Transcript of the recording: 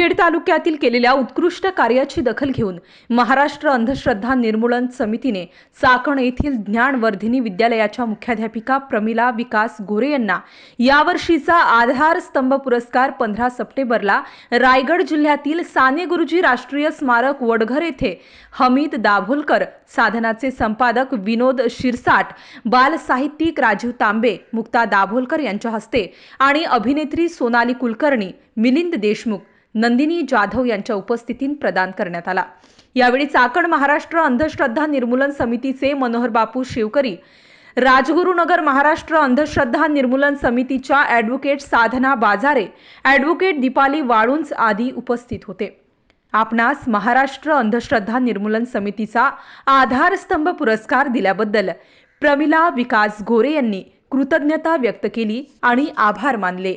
खेड तालुक्यातील केलेल्या उत्कृष्ट कार्याची दखल घेऊन महाराष्ट्र अंधश्रद्धा निर्मूलन समितीने चाकण येथील ज्ञानवर्धिनी विद्यालयाच्या मुख्याध्यापिका प्रमिला विकास गोरे यांना यावर्षीचा आधार स्तंभ पुरस्कार पंधरा सप्टेंबरला रायगड जिल्ह्यातील साने गुरुजी राष्ट्रीय स्मारक वडघर येथे हमीद दाभोलकर साधनाचे संपादक विनोद शिरसाट बाल साहित्यिक राजीव तांबे मुक्ता दाभोलकर यांच्या हस्ते आणि अभिनेत्री सोनाली कुलकर्णी मिलिंद देशमुख नंदिनी जाधव यांच्या उपस्थितीत प्रदान करण्यात आला. यावेळी चाकण महाराष्ट्र अंधश्रद्धा निर्मूलन समितीचे मनोहर बापू शिवकरी राजगुरुनगर महाराष्ट्र अंधश्रद्धा निर्मूलन समितीच्या ॲडव्होकेट साधना बाजारे ॲडव्होकेट दीपाली वाळुंज आदी उपस्थित होते. आपणास महाराष्ट्र अंधश्रद्धा निर्मूलन समितीचा आधारस्तंभ पुरस्कार दिल्याबद्दल प्रमिला विकास गोरे यांनी कृतज्ञता व्यक्त केली आणि आभार मानले.